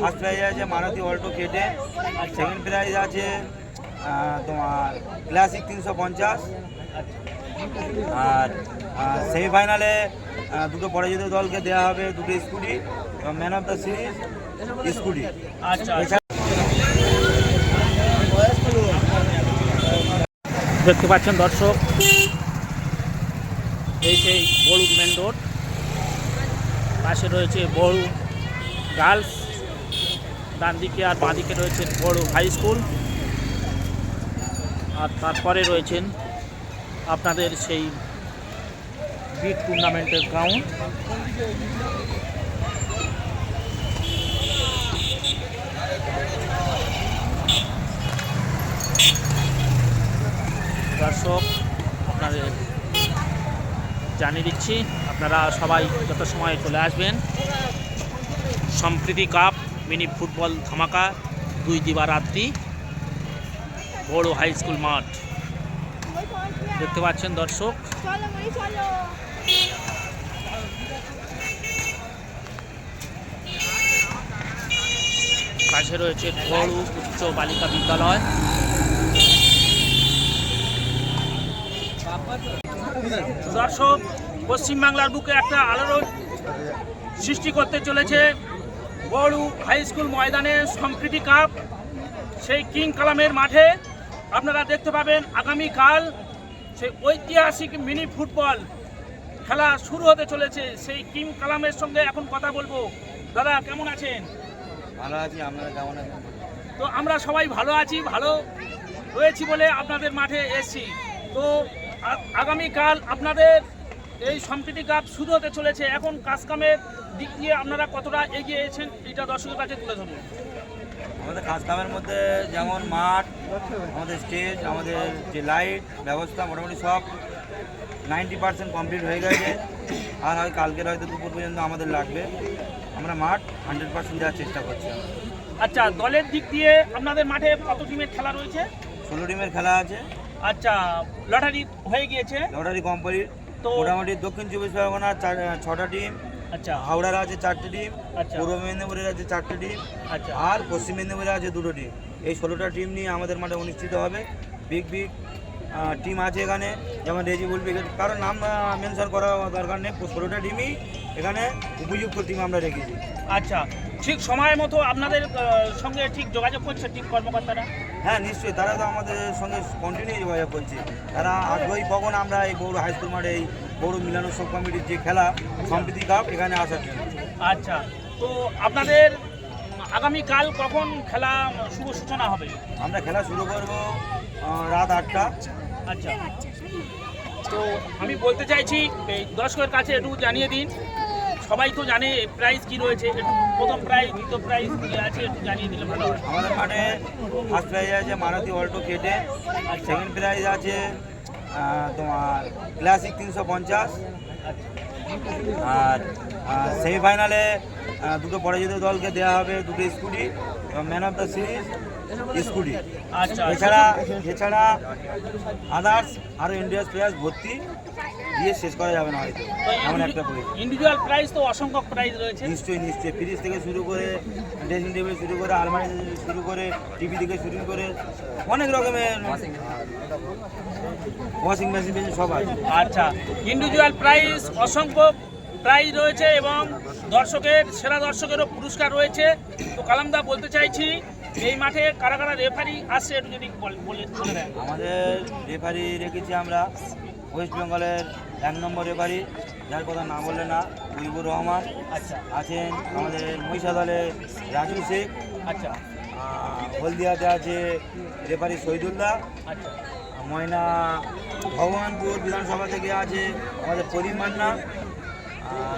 First prize আছে Maruti Alto কেটে second prize আছে তোমার ক্লাসিক তিনশো পঞ্চাশ। আর সেমিফাইনালে দুটো পরাজিত দলকে দেওয়া হবে দুটো স্কুটি এবং man of the series scooty. আচ্ছা। দেখতে পাচ্ছেন দর্শক এই সেই বড়ু মেন রোড পাশে রয়েছে বড়ু গার্লস ডান দিকে আর বাঁ দিকে রয়েছে বড় হাই স্কুল আর তারপরে রয়েছেন আপনাদের সেই বিট টুর্নামেন্টের গ্রাউন্ড দর্শক, আপনাদের জানিয়ে দিচ্ছি, আপনারা সবাই যত সময় চলে আসবেন। সম্প্রীতি কাপ মিনি ফুটবল ধামাকা দুই দিবারাত্রি বড় হাই স্কুল মাঠ। দেখতে পাচ্ছেন দর্শক। পাশে রয়েছে বড় উচ্চ বালিকা বিদ্যালয়। দর্শক পশ্চিমবাংলার বুকে একটা আলোড়ন সৃষ্টি করতে চলেছে। বড় হাই স্কুল ময়দানে সম্প্রীতি কাপ সেই কিং কালামের মাঠে আপনারা দেখতে পাবেন আগামীকাল সেই ঐতিহাসিক মিনি ফুটবল খেলা শুরু হতে চলেছে। সেই কিং কালামের সঙ্গে এখন কথা বলব। দাদা কেমন আছেন? ভালো আছি আপনারা কেমন আছেন? তো আমরা সবাই ভালো আছি ভালো রয়েছি বলে আপনাদের মাঠে এসেছি। তো আগামীকাল আপনাদের এই সম্প্রীতি কাপ শুরু হতে চলেছে। এখন কাজকামের দিক দিয়ে আপনারা কতটা এগিয়ে এসেছেন এটা দর্শকের কাছে তুলে ধরুন। আমাদের কাজ কামের মধ্যে যেমন মাঠ আমাদের স্টেজ আমাদের যে লাইট ব্যবস্থা মোটামুটি সব নাইনটি পার্সেন্ট কমপ্লিট হয়ে গেছে। আর হয় কালকের হয়তো দুপুর পর্যন্ত আমাদের লাগবে। আমরা মাঠ হান্ড্রেড পার্সেন্ট দেওয়ার চেষ্টা করছি আচ্ছা দলের দিক দিয়ে আপনাদের মাঠে কত টিমের খেলা রয়েছে? ষোলো টিমের খেলা আছে। আচ্ছা লটারি হয়ে গিয়েছে। লটারি কোম্পানির তো- মোটামুটি দক্ষিণ চব্বিশ পরগনার চার- ছটা টিম আচ্ছা। হাওড়ার আছে চারটে টিম আচ্ছা। পূর্ব মেদিনীপুরের আছে চারটে টিম আচ্ছা। আর পশ্চিম মেদিনীপুরে আছে দুটো টিম এই ষোলোটা টিম নিয়ে আমাদের মাঠে অনুষ্ঠিত হবে। বিগ বিগ টিম আছে এখানে যেমন রেজিবুল ব্রিগেড কারোর নাম মেনশন করা দরকার নেই ষোলোটা টিমই এখানে উপযুক্ত টিম আমরা রেখেছি। আচ্ছা ঠিক সময় মতো আপনাদের সঙ্গে ঠিক যোগাযোগ করছে টিম কর্মকর্তারা? হ্যাঁ নিশ্চয়ই। তারা তো আমাদের সঙ্গে কন্টিনিউ যোগাযোগ করছে। তারা আগ্রহী কখন আমরা এই বড় হাই স্কুল মাঠে এই বড় মিলানোৎসব কমিটির যে খেলা সম্প্রীতি কাপ এখানে আসার জন্য। আচ্ছা। তো আপনাদের আগামীকাল কখন খেলা শুভ সূচনা হবে? আমরা খেলা শুরু করব রাত আটটা। আচ্ছা। তো আমি বলতে চাইছি এই দর্শকের কাছে একটু জানিয়ে দিন সবাই তো জানে প্রাইস কি রয়েছে প্রথম প্রাইজ দ্বিতীয় প্রাইজ কি আছে, একটু জানিয়ে দিলে ভালো হয়। আমাদের মাঠে ফার্স্ট প্রাইজ আছে মারুতি অল্টো কেটে সেকেন্ড প্রাইজ আছে তোমার ক্লাসিক তিনশো পঞ্চাশ। আর সেমিফাইনালে দুটো পরাজিত দলকে দেওয়া হবে দুটো স্কুটি এবং man of the series scooty. আচ্ছা এছাড়া এছাড়া আদার্স আরও ইন্ডিয়াস প্লেয়ার্স ভর্তি দিয়ে শেষ করা যাবে না হয়তো এমন একটা বই ইন্ডিভিজুয়াল প্রাইজ তো অসংখ্য প্রাইজ রয়েছে। নিশ্চয়ই নিশ্চয়ই। ফ্রিজ থেকে শুরু করে ড্রেসিং টেবিল শুরু করে আলমারি থেকে শুরু করে টিভি থেকে শুরু করে অনেক রকমের ওয়াশিং মেশিন মেশিন সব আছে। আচ্ছা ইন্ডিভিজুয়াল প্রাইজ অসংখ্য প্রাইজ রয়েছে এবং দর্শকের সেরা দর্শকেরও পুরস্কার রয়েছে। তো কালামদা বলতে চাইছি এই মাঠে কারা কারা রেফারি আসছে একটু যদি বল- আমাদের রেফারি রেখেছি আমরা ওয়েস্ট বেঙ্গলের এক নম্বর রেফারি যার কথা না বললে না মুজিবুর রহমান। আচ্ছা। আছেন আমাদের মহিষা দলে রাজু শেখ। আচ্ছা। হলদিয়াতে আছে রেফারি শহীদুল্লাহ। আচ্ছা। ময়না ভগবানপুর বিধানসভা থেকে আছে আমাদের করিম মান্না। আর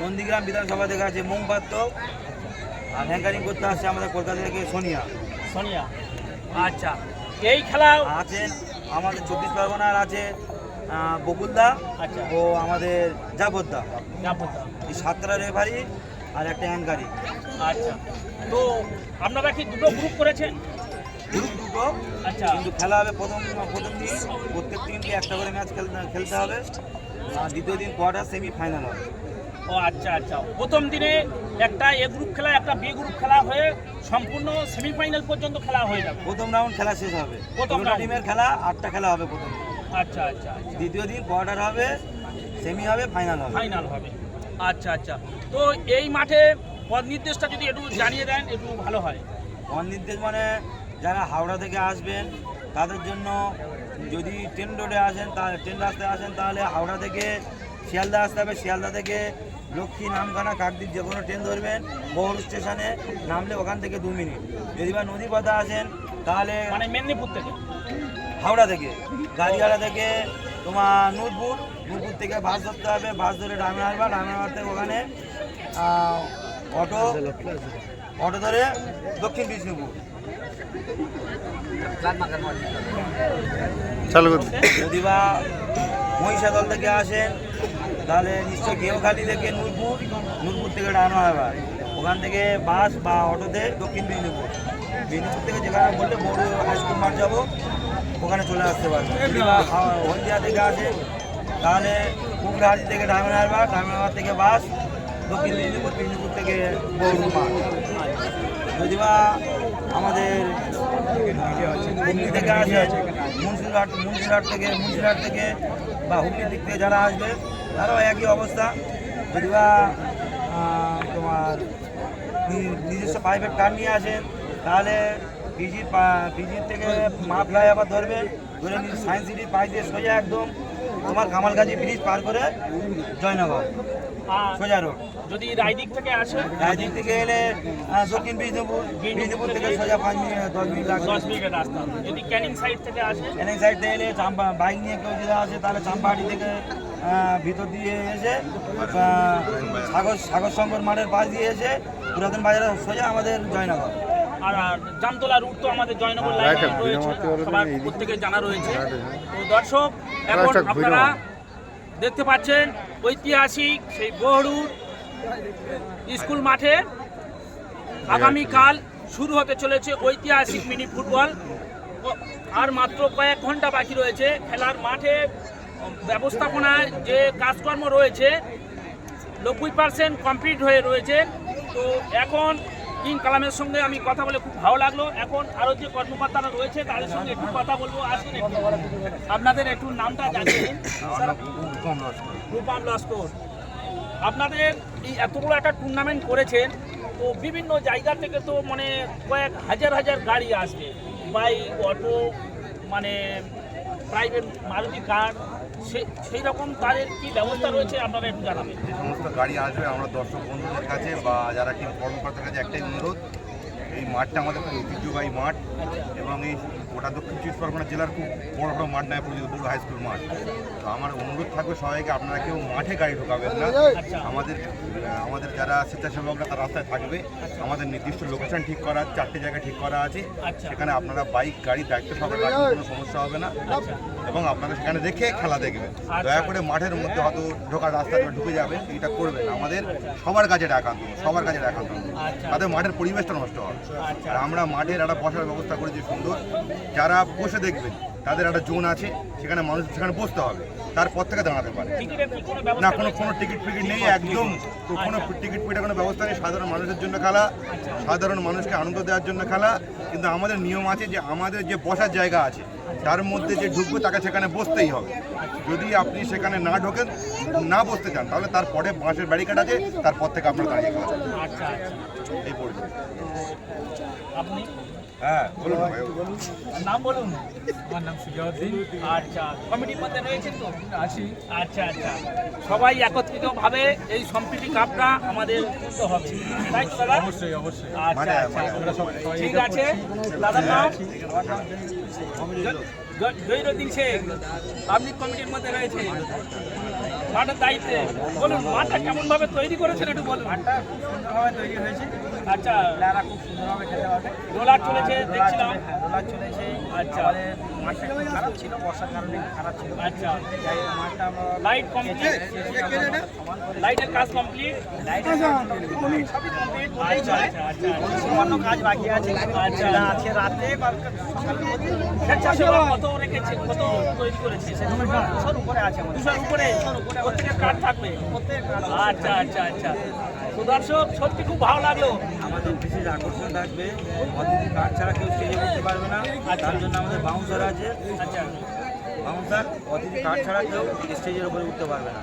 নন্দীগ্রাম বিধানসভা থেকে আছে মোম পাত্র আর হ্যাঙ্কারিং করতে আসছে আমাদের কলকাতা থেকে সোনিয়া। সোনিয়া। আচ্ছা। এই খেলা আছেন আমাদের চব্বিশ পরগনার আছে বকুলদা আচ্ছা। ও আমাদের জাফরদা। এই সাতটা রেফারি আর একটা হ্যাঙ্কারি আচ্ছা। তো আপনারা কি দুটো গ্রুপ করেছেন? গ্রুপ দুটো। আচ্ছা। কিন্তু খেলা হবে প্রথম প্রথম দিন। প্রত্যেক টিমকে একটা করে ম্যাচ খেলতে খেলতে হবে। আর দ্বিতীয় দিন কোয়ার্টার সেমি ফাইনাল হবে। ও আচ্ছা আচ্ছা। প্রথম দিনে একটা এ গ্রুপ খেলা একটা বি গ্রুপ খেলা হয়ে সম্পূর্ণ সেমিফাইনাল পর্যন্ত খেলা হয়ে যাবে। প্রথম রাউন্ড খেলা শেষ হবে। প্রথম টিমের খেলা আটটা খেলা হবে প্রথম। আচ্ছা আচ্ছা আচ্ছা। দ্বিতীয় দিন কোয়ার্টার হবে সেমি হবে ফাইনাল হবে। ফাইনাল হবে। আচ্ছা আচ্ছা। তো এই মাঠে পদ নির্দেশটা যদি একটু জানিয়ে দেন একটু ভালো হয়। অনির্দেশ মানে যারা হাওড়া থেকে আসবেন তাদের জন্য যদি ট্রেন রোডে আসেন তা ট্রেন রাস্তায় আসেন তাহলে হাওড়া থেকে শিয়ালদা আসতে হবে। শিয়ালদা থেকে লক্ষ্মী নামখানা কাকদ্বীপ যে কোনো ট্রেন ধরবেন বহুর স্টেশনে নামলে ওখান থেকে দু মিনিট। যদি বা নদী পথে আসেন তাহলে মানে মেদিনীপুর থেকে? হাওড়া থেকে গাড়িয়ালা থেকে তোমার নূরপুর। নূরপুর থেকে বাস ধরতে হবে বাস ধরে ডায়মন্ড হারবার ডায়মন্ড থেকে ওখানে অটো অটো ধরে দক্ষিণ বিষ্ণুপুর। চালু যদি বা মহিষাদল থেকে আসেন তাহলে নিশ্চয়ই গেওখালি থেকে নূরপুর নূরপুর থেকে ডায়মন্ড হারবার ওখান থেকে বাস বা অটোতে দক্ষিণ মেদিনীপুর। মেদিনীপুর থেকে যেখানে বললে বড় হাই স্কুল মাঠ যাব, ওখানে চলে আসতে পারবে। হলদিয়া থেকে আসে, তাহলে কুকরাহাটি থেকে ডায়মন্ড হারবার ডায়মন্ড হারবার থেকে বাস, দক্ষিণ বিষ্ণুপুর মেদিনীপুর থেকে বড় মাঠ। যদি বা আমাদের, হুগলি থেকে আসে, মুন্সিরহাট মুন্সিরহাট থেকে মুন্সিরহাট থেকে বা হুগলির দিক থেকে যারা আসবে তারাও একই অবস্থা। যদি বা তোমার নিজস্ব প্রাইভেট কার নিয়ে আসেন তাহলে পিজির পিজির থেকে মা ফ্লাই আবার ধরবেন ধরে সায়েন্স সিটির পাশ দিয়ে সোজা একদম তোমার কামালগাজি ব্রিজ পার করে জয়নগর সোজা রোড যদি রায়দিক থেকে আসে? রায়দিক থেকে এলে দক্ষিণ বিষ্ণুপুর বিষ্ণুপুর থেকে সোজা পাঁচ মিনিট দশ মিনিট লাগবে। দশ মিনিটের রাস্তা। যদি ক্যানিং সাইড থেকে আসে? এনএন সাইড থেকে এলে চাম্পা বাইক নিয়ে কেউ যদি আসে তাহলে চাম্পাহাটি থেকে ভিতর দিয়ে এসে সাগর সাগর শঙ্কর মাঠের পাশ দিয়ে এসে পুরাতন বাজার সোজা আমাদের জয়নগর। আর জামতলা রুট তো আমাদের জয়নগর হ্যাঁ, রয়েছে সবার প্রত্যেকে জানা রয়েছে। তো দর্শক এখন আপনারা দেখতে পাচ্ছেন ঐতিহাসিক সেই বহরুর স্কুল মাঠে আগামীকাল শুরু হতে চলেছে ঐতিহাসিক মিনি ফুটবল আর মাত্র কয়েক ঘণ্টা বাকি রয়েছে খেলার মাঠে ব্যবস্থাপনায় যে কাজকর্ম রয়েছে নব্বই পার্সেন্ট কমপ্লিট হয়ে রয়েছে। তো এখন কিং কালামের সঙ্গে আমি কথা বলে খুব ভালো লাগল। এখন আরও যে কর্মকর্তারা রয়েছে তাদের সঙ্গে একটু কথা বলব। আসুন আপনাদের একটু নামটা জানিয়ে দিন। রূপাম লস্কর। আপনাদের এই এত বড় একটা টুর্নামেন্ট করেছেন তো বিভিন্ন জায়গা থেকে তো মানে কয়েক হাজার হাজার গাড়ি আসবে। বাইক অটো মানে প্রাইভেট মারুতি কার সেই রকম তাদের কি ব্যবস্থা রয়েছে আপনারা একটু জানাবেন যে সমস্ত গাড়ি আসবে, আমরা দর্শক বন্ধুদের কাছে বা যারা টিম কর্মকর্তার কাছে একটাই অনুরোধ এই মাঠটা আমাদের খুব ঐতিহ্যবাহী মাঠ এবং এই গোটা দক্ষিণ চব্বিশ পরগনা জেলার খুব বড় বড় মাঠ নয় পরিচিত বড় হাই স্কুল মাঠ তো আমার অনুরোধ থাকবে সবাইকে আপনারা কেউ মাঠে গাড়ি ঢোকাবেন না আচ্ছা। আমাদের আমাদের যারা স্বেচ্ছাসেবকরা তারা রাস্তায় থাকবে আমাদের নির্দিষ্ট লোকেশন ঠিক করা চারটে জায়গা ঠিক করা আছে আচ্ছা। সেখানে আপনারা বাইক গাড়ি দায়িত্ব রাখবেন কোনো সমস্যা হবে না আচ্ছা এবং আপনারা সেখানে দেখে খেলা দেখবেন আচ্ছা। দয়া করে মাঠের মধ্যে হয়তো ঢোকার রাস্তাটা ঢুকে যাবেন এটা করবেন না। আমাদের সবার কাছে একান্ত সবার কাছে একান্ত আচ্ছা। তাদের মাঠের পরিবেশটা নষ্ট হবে আচ্ছা। আর আমরা মাঠের একটা বসার ব্যবস্থা করেছি সুন্দর। যারা বসে দেখবেন তাদের একটা জোন আছে সেখানে মানুষ সেখানে বসতে হবে। তারপর থেকে দাঁড়াতে পারে। না কোনো কোনো টিকিট ফিকিট নেই একদম তো কোনো টিকিট ফিটের কোনো ব্যবস্থা নেই সাধারণ মানুষের জন্য খেলা সাধারণ মানুষকে আনন্দ দেওয়ার জন্য খেলা। কিন্তু আমাদের নিয়ম আছে যে আমাদের যে বসার জায়গা আছে তার মধ্যে যে ঢুকবে তাকে সেখানে বসতেই হবে। যদি আপনি সেখানে না ঢোকেন না বসতে চান তাহলে তারপরে বাঁশের ব্যারিকেড আছে তারপর থেকে আপনার দাঁড়িয়ে। আচ্ছা আচ্ছা। এই পরিস্থিতি আপনি? হ্যাঁ বলুন ভাই। নাম বলুন। আমার নাম সুজাউদ্দিন আচ্ছা কমিটির মধ্যে রয়েছেন তো? আছি। আচ্ছা আচ্ছা। সবাই একত্রিতভাবে এই সম্প্রীতি কাপটা আমাদের তুলতে হবে। তাই তো দাদা? অবশ্যই অবশ্যই। আচ্ছা মানে- আচ্ছা। মানে সবাই ঠিক আছে। দাদার নাম? আছি। শেখ। পাবলিক কমিটির মধ্যে রয়েছে মাঠের দায়িত্বে। বলুন মাঠটা কেমন ভাবে তৈরি করেছেন একটু বলুন। মাঠটা খুব সুন্দরভাবে তৈরি হয়েছে। আচ্ছা। খুব সুন্দরভাবে খেলতে পারবে। রোলার চলেছে দেখছিলাম। হ্যাঁ রোলার চলেছে। আচ্ছা। আমাদের মাঠটা একটু খারাপ ছিল বর্ষার কারণে খারাপ ছিল। আচ্ছা। যাই মাঠটা লাইট কমপ্লিট লাইটের কাজ কমপ্লিট লাইটের সবই কমপ্লিট আচ্ছা আচ্ছা আচ্ছা। সামান্য কাজ বাকি আছে। আচ্ছা। আছে। রাতে বা সকালের মধ্যে কত রেখেছে কত তৈরি করেছে? দুশোর উপরে আছে দুশোর উপরে প্রত্যেকের কার্ড থাকবে? প্রত্যেক আচ্ছা আচ্ছা আচ্ছা। তো দর্শক সত্যি খুব ভালো লাগল। আমাদের বিশেষ আকর্ষণ থাকবে। অতিথি কার্ড ছাড়া কেউ স্টেজে করতে পারবে না। তার জন্য আমাদের বাউন্সার আছে। আচ্ছা। বাউন্সার অতিথি কার্ড ছাড়া কেউ স্টেজের উপরে উঠতে পারবে না।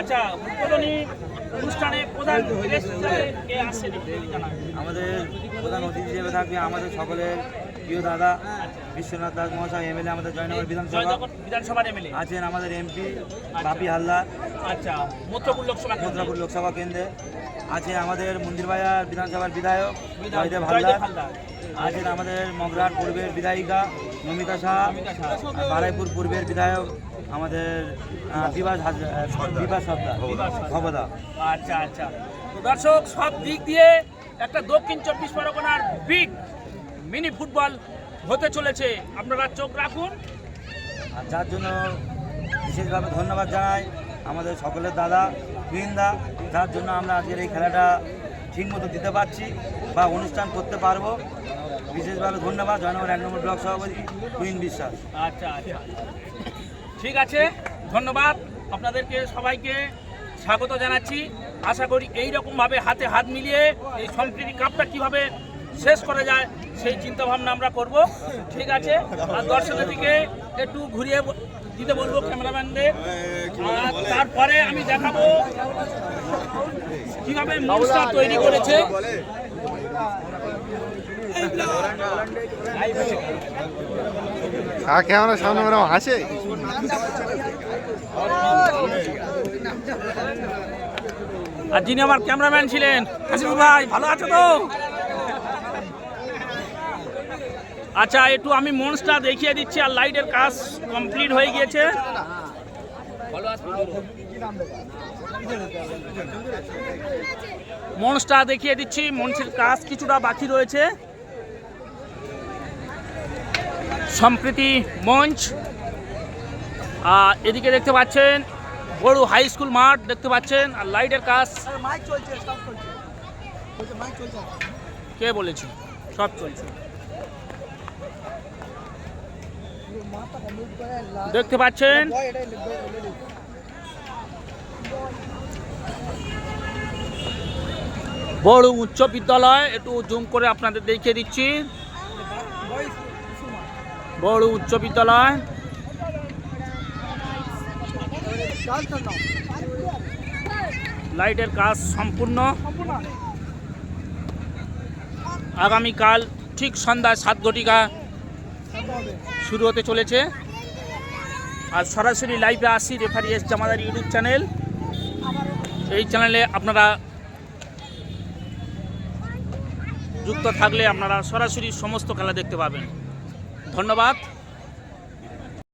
আচ্ছা উদ্বোধনী অনুষ্ঠানে প্রধান আমাদের প্রধান অতিথি হিসেবে থাকবে আমাদের সকলের প্রিয় দাদা বিশ্বনাথ দাস মহাশয় এমএলএ আমাদের জয়নগর বিধানসভা। বিধানসভার এমএলএ। আছেন আমাদের এমপি বাপি হালদার। আচ্ছা মধ্যপুর লোকসভা কেন্দ্র। লোকসভা কেন্দ্রে। আছে আমাদের মন্দিরবাজার বিধানসভার বিধায়ক জয়দেব হালদার। আছেন আমাদের মগরার পূর্বের বিধায়িকা নমিতা সাহা আর বারাইপুর পূর্বের বিধায়ক আমাদের আহ, বিভাস বিভাস সর্দার ভবদা। আচ্ছা আচ্ছা। তো দর্শক সব দিক দিয়ে একটা দক্ষিণ চব্বিশ পরগনার বিগ মিনি ফুটবল হতে চলেছে। আপনারা চোখ রাখুন। আর যার জন্য বিশেষভাবে ধন্যবাদ জানাই আমাদের সকলের দাদা বৃন্দা যার জন্য আমরা আজকের এই খেলাটা ঠিকমতো দিতে পারছি বা অনুষ্ঠান করতে পারব। বিশেষভাবে ধন্যবাদ, জয়নগর এক নম্বর ব্লক সভাপতি কুইন বিশ্বাস। আচ্ছা আচ্ছা। ঠিক আছে, ধন্যবাদ আপনাদেরকে, সবাইকে স্বাগত জানাচ্ছি। আশা করি এই রকমভাবে হাতে হাত মিলিয়ে এই সম্প্রীতি কাপটা কীভাবে শেষ করা যায়, সেই চিন্তা ভাবনা আমরা করব। ঠিক আছে, আর দর্শকের দিকে একটু ঘুরিয়ে দিতে বলব ক্যামেরাম্যানদের। তারপরে আমি দেখাবো কীভাবে মনস্টার তৈরি করেছে। আর ক্যামেরা সামনে মানে হাসে? আর যিনি আমার ক্যামেরাম্যান ছিলেন হাসিবুল ভাই, ভালো আছো তো? আচ্ছা একটু আমি মনসটা দেখিয়ে দিচ্ছি আর লাইটের কাজ কমপ্লিট হয়ে গিয়েছে। মঞ্চটা দেখিয়ে দিচ্ছি মঞ্চের কাজ কিছুটা বাকি রয়েছে। সম্প্রীতি মঞ্চ। আর এদিকে দেখতে পাচ্ছেন বড় হাই স্কুল মাঠ দেখতে পাচ্ছেন আর লাইটের কাজ কে বলেছে? সব চলছে। দেখতে পাচ্ছেন। বড় উচ্চ বিদ্যালয় একটু জুম করে আপনাদের দেখিয়ে দিচ্ছি। বড় উচ্চ বিদ্যালয়। লাইটের কাজ সম্পূর্ণ। আগামীকাল ঠিক সন্ধ্যা সাত ঘটিকা শুরু হতে চলেছে। আর সরাসরি লাইভে আসি referee S Jamadar YouTube channel এই চ্যানেলে আপনারা যুক্ত থাকলে আপনারা সরাসরি সমস্ত খেলা দেখতে পাবেন। ধন্যবাদ।